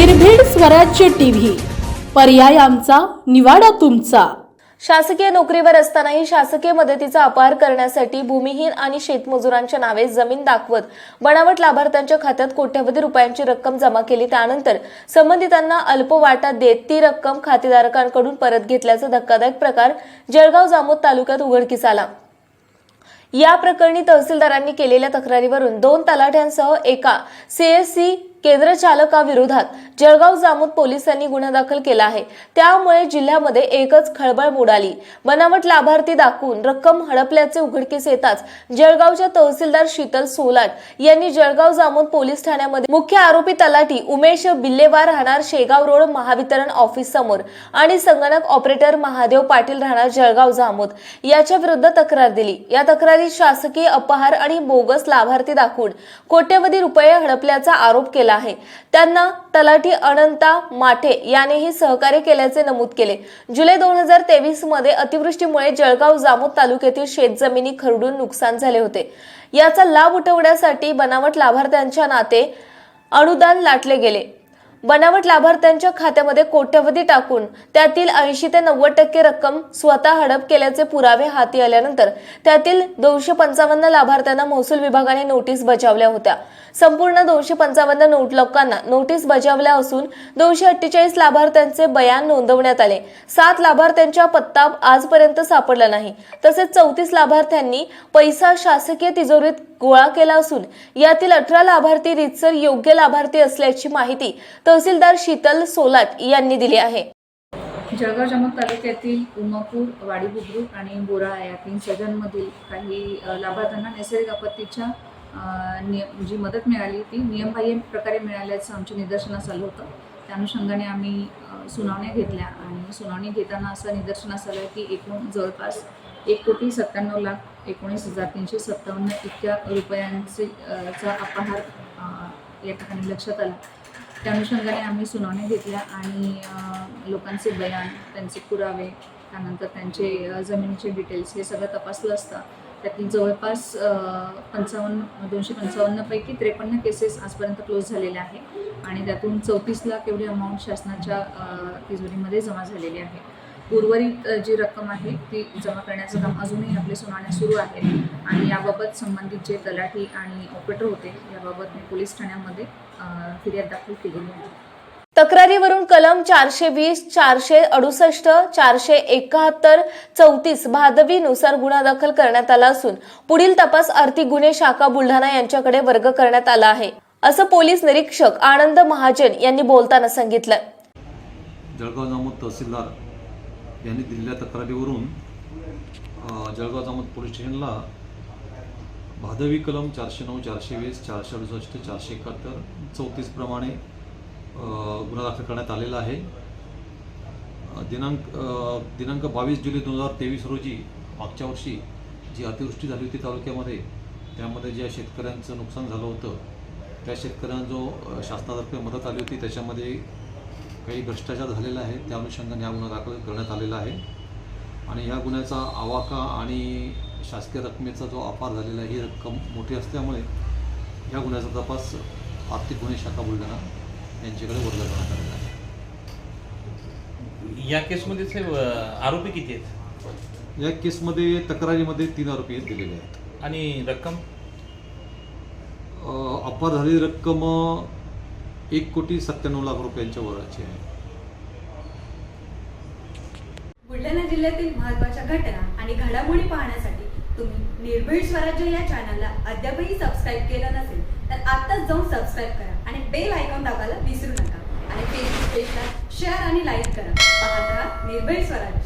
निर्भीड स्वराज्य टीव्ही. पर्याय आमचा निवाडा तुमचा. शासकीय नोकरीवर असतानाही शासकीय मदतीचा अपहार करण्यासाठी भूमिहीन आणि शेतमजुरांच्या नावे जमीन दाखवत बनावट लाभार्थ्यांच्या खात्यात कोट्यवधी रुपयांची रक्कम जमा केली. त्यानंतर संबंधितांना अल्प वाटा देत ती रक्कम खातेधारकांकडून परत घेतल्याचा धक्कादायक प्रकार जळगाव जामोद तालुक्यात उघडकीस आला. या प्रकरणी तहसीलदारांनी केलेल्या तक्रारीवरून दोन तलाठ्यांसह एका सीएससी केंद्र चालकाविरोधात जळगाव जामोद पोलिसांनी गुन्हा दाखल केला आहे. त्यामुळे जिल्ह्यामध्ये एकच खळबळ उडाली बनावट लाभार्थी दाखवून रक्कम हडपल्याचे उघडकीस येताच जळगावच्या तहसीलदार शीतल सोलाट यांनी जळगाव जामोद पोलीस ठाण्यामध्ये मुख्य आरोपी तलाठी उमेश बिल्लेवार राहणार शेगाव रोड महावितरण ऑफिस समोर आणि संगणक ऑपरेटर महादेव पाटील राहणार जळगाव जामोद. याच्या विरुद्ध तक्रार दिली. या तक्रारीत शासकीय अपहार आणि बोगस लाभार्थी दाखवून कोट्यवधी रुपये हडपल्याचा आरोप केला आहे. त्यांना तलाठी अनंता माठे यानेही सहकार्य केल्याचे नमूद केले. जुलै दोन हजार तेवीसमध्ये अतिवृष्टीमुळे जळगाव जामोद तालुक्यातील शेतजमिनी खरडून नुकसान झाले होते. याचा लाभ उठवण्यासाठी बनावट लाभार्थ्यांच्या नाते अनुदान लाटले गेले. बनावट लाभार्थ्यांच्या खात्यामध्ये कोट्यवधी टाकून त्यातील ऐंशी ते नव्वद टक्के रक्कम स्वतः हडप केल्याचे पुरावे हाती आल्यानंतर त्यातील दोनशे पंचावन्न लाभार्थ्यांना महसूल विभागाने नोटीस बजावल्या होत्या. संपूर्ण दोनशे पंचावन्न नोट लोकांना नोटीस बजावल्या असून दोनशे अठ्ठेचाळीस लाभार्थ्यांचे बयान नोंदवण्यात आले. सात लाभार्थ्यांचा पत्ता आजपर्यंत सापडला नाही. तसेच चौतीस लाभार्थ्यांनी पैसा शासकीय तिजोरीत गोळा केला असून यातील अठरा लाभार्थी रितसर योग्य लाभार्थी असल्याची माहिती तहसीलदार शीतल सोलाट यांनी दिली आहे. जळगाव जामोद तालुक्यातील उमापूर वाडी बुद्रुक आणि बोराळा या तीन सदनमधील काही लाभार्थ्यांना नैसर्गिक आपत्तीच्या नियम जी मदत मिळाली ती नियमबाह्य प्रकारे मिळाल्याचं आमच्या निदर्शनास आलं होतं. त्या अनुषंगाने आम्ही सुनावण्या घेतल्या आणि सुनावणी घेताना असं निदर्शनास आलं की एकूण जवळपास एक कोटी सत्त्याण्णव लाख एकोणीस हजार तीनशे सत्तावन्न इतक्या रुपयांचे चा अपहार या ठिकाणी लक्षात आला. त्या अनुषंगाने आम्ही सुनावण्या घेतल्या आणि लोकांचे बयान त्यांचे पुरावे त्यानंतर त्यांचे जमिनीचे डिटेल्स हे सगळं तपासलं असतं. त्यातील जवळपास पंचावन्न दोनशे पंचावन्नपैकी त्रेपन्न केसेस आजपर्यंत क्लोज झालेल्या आहे. आणि त्यातून चौतीस लाख एवढी अमाऊंट शासनाच्या तिजोरीमध्ये जमा झालेली आहे. उर्वरित जी रक्कम आहे ती जमा करण्याचं काम अजूनही आपले सुनावण्या सुरू आहे. आणि याबाबत संबंधित जे तलाठी आणि ऑपरेटर होते याबाबत मी पोलीस ठाण्यामध्ये फिर्याद दाखल केलेली आहे. तक्रारीवरून कलम चारशे वीस चारशे अडुसष्ट चारशे एकाहत्तर चौतीस भादवीनुसार गुन्हा दाखल करण्यात आला असून पुढील तपास आर्थिक गुन्हे शाखा बुलढाणा यांच्याकडे वर्ग करण्यात आला आहे. असं पोलीस निरीक्षक आनंद महाजन यांनी बोलताना सांगितलं. जळगाव जामोद तहसीलदार यांनी दिलेल्या तक्रारीवरून जळगाव जामोद पोलीस स्टेशनला भादवी कलम चारशे नऊ चारशे वीस चारशे अडुसष्ट चारशे एकाहत्तर चौतीस प्रमाणे गुन्हा दाखल करण्यात आलेला आहे. दिनांक दिनांक बावीस जुलै दोन हजार तेवीस रोजी मागच्या वर्षी जी अतिवृष्टी झाली होती तालुक्यामध्ये त्यामध्ये ज्या शेतकऱ्यांचं नुकसान झालं होतं त्या शेतकऱ्यांना जो शासनातर्फे मदत आली होती त्याच्यामध्ये काही भ्रष्टाचार झालेला आहे त्या अनुषंगाने हा गुन्हा दाखल करण्यात आलेला आहे. आणि या गुन्ह्याचा आवाका आणि शासकीय रकमेचा जो अपार झालेला आहे ही रक्कम मोठी असल्यामुळे या गुन्ह्याचा तपास आर्थिक गुन्हे शाखा बुलढाणा यांच्याकडे वर्ग करण्यात आलेला आहे. या केसमध्ये साहेब आरोपी किती आहेत? या केसमध्ये तक्रारीमध्ये तीन आरोपी दिलेले आहेत. आणि रक्कम? अ, अपार झालेली रक्कम अ, एक कोटी सत्त्याण्णव लाख रुपयांच्या वराची आहे. बुलढाणा जिल्ह्यातील महत्त्वाच्या घटना आणि घडामोडी पाहण्यासाठी तुम्ही निर्भीड स्वराज्य या चॅनलला अद्यापही सबस्क्राईब केलं नसेल तर आत्ताच जाऊन सबस्क्राईब करा. पेजला शेअर आणि लाईक करा. पाहत राहा निर्भय स्वराज्य.